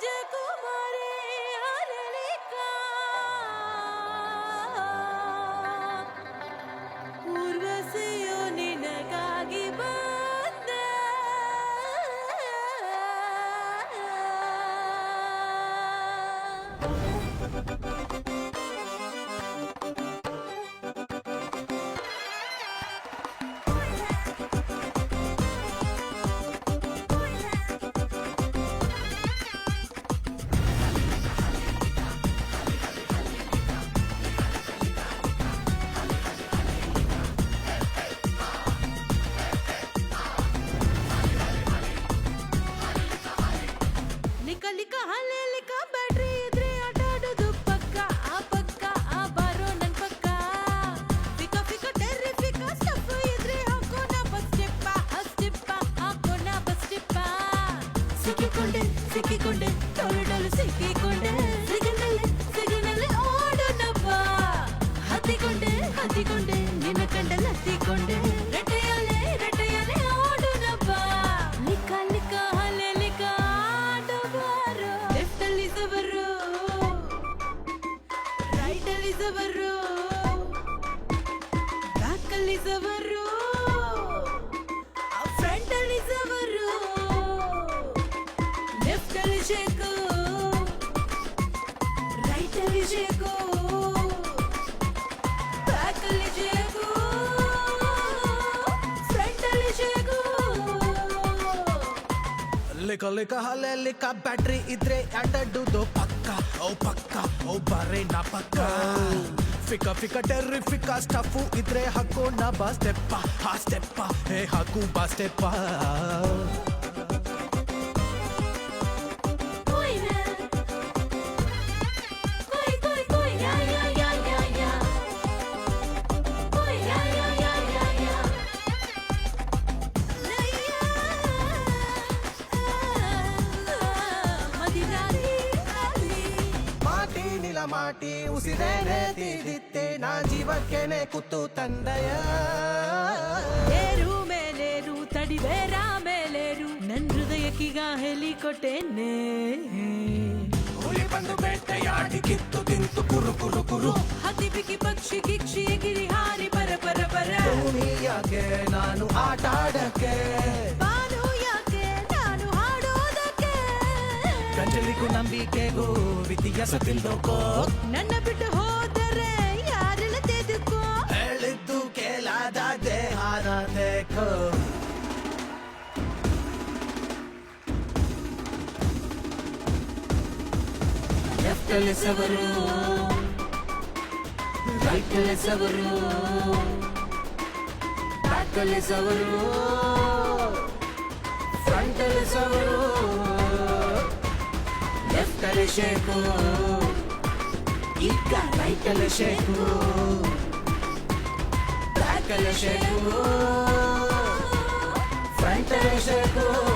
ರಾಜಕುಮಾರಿ ಅರಳಿಕಾ ಊರ್ವಶಿಯು ನಿನಗಾಗಿ ಬಂದೆ ಲಿಕ ಲಿಕ ಹಲೆ ಲಿಕ ಬ್ಯಾಟ್ರಿ ಇದ್ರೆ ಆಟ ಆಡೋದು ಪಕ್ಕ ಆ ಪಕ್ಕ ಆ ಬಾರೋ ನನ್ ಪಕ್ಕ ಫಿಕ ಫಿಕ ಟೆರ್ರಿ ಫಿಕ ಸ್ಟಫ್ ಇದ್ರೆ ಹಾಕೋಣ ಬಸ್ ಸ್ಟೆಪ್ಪ ಆ ಸ್ಟೆಪ್ಪ ಹಾಕೋಣ ಬಸ್ ಸ್ಟೆಪ್ಪ ಸಿಕ್ಕಿಕೊಂಡೆ ಸಿಕ್ಕಿಕೊಂಡೆ ಟೊರಡಲು ಸಿಕ್ಕಿಕೊಂಡೆ ಸಿಗನಲ್ಲೇ ಸಿಗನಲ್ಲೇ ಓಡೋಣಪ್ಪ ಹತ್ತಿಕೊಂಡೆ ಹತ್ತಿಕೊಂಡೆ ಬ್ಯಾಕಲ್ಲಿಸವರು ಬ್ಯಾಕಲ್ಲಿಸವರು ಫ್ರೆಂಡಲ್ಲಿಸವರು ಲೆಫ್ಟಲ್ಲಿ ಶೇಕು ರೈಟಲ್ಲಿ ಶೇಕು ಲಿಕ ಲಿಕ ಹಲೆ ಲಿಕ ಬ್ಯಾಟ್ರಿ ಇದ್ರೆ ಆಟಾಡುದು ಪಕ್ಕ. ಓ ಪಕ್ಕ, ಓ ಬರೇ ನಾ ಪಕ್ಕ. ಫಿಕ ಫಿಕ ಟೆರ್ರಿ ಫಿಕ ಸ್ಟಫು ಇದ್ರೆ ಹಾಕೋಣ ಬಾ ಸ್ಟೆಪ್ಪ. ಹಾ ಸ್ಟೆಪ್ಪ ಹೇ ಹಾಕು ಬಾ ಸ್ಟೆಪ್ಪ. ಮಾಟಿ ಉಸಿರೇನೆ ತೀದಿತ್ತೆ ನಾ ಜೀವಕ್ಕೆನೆ ಕುತ್ತು ತಂದಯ. ಏರು ಮೇಲೇರು ತಡಿಬೇರ ಮೇಲೇರು ನನ್ ಹೃದಯಕ್ಕೀಗ ಹೆಲಿ ಕೊಟ್ಟೇನೆ ಹುಲಿ ಬಂದು ಬೇಟೆಯಾಡಿ ಕಿತ್ತು ತಿಂತು ಕುರು ಕುರು ಕುರು. ಹತಿ ಬಿಕ್ಕಿ ಪಕ್ಷಿ ಗಿಕ್ಷಿ ಗಿರಿ ಹಾರಿ ಪರ ಪರ ಪರ ಭೂಮಿಯಾಗೆ ನಾನು ಆಟಾಡಕ್ಕೆ. ನಂಬಿಕೆಗೂ ವ್ಯತ್ಯಾಸ ತಿಳ್ದೋಕೋ ನನ್ನ ಬಿಟ್ಟು ಹೋದರೆ ಯಾರೆಲ್ಲ ತೆಗೆದುಕೋ ಹೇಳಿದ್ದು ಕೇಳಾದ ದೇಹಾನ ದೇಕೋ ಲೆಫ್ಟ್ ಅಲ್ಲಿ ಸವರು ರೈಟ್ ಅಲ್ಲಿ ಸವರು ಬ್ಯಾಕ್ ಅಲ್ಲಿ ಸವರು ಫ್ರಂಟ್ ಅಲ್ಲಿ ಸವರು రైతల షేకు. ఇంకా రైతల షేకు. బ్యాకల షేకు. ఫ్రంటల షేకు.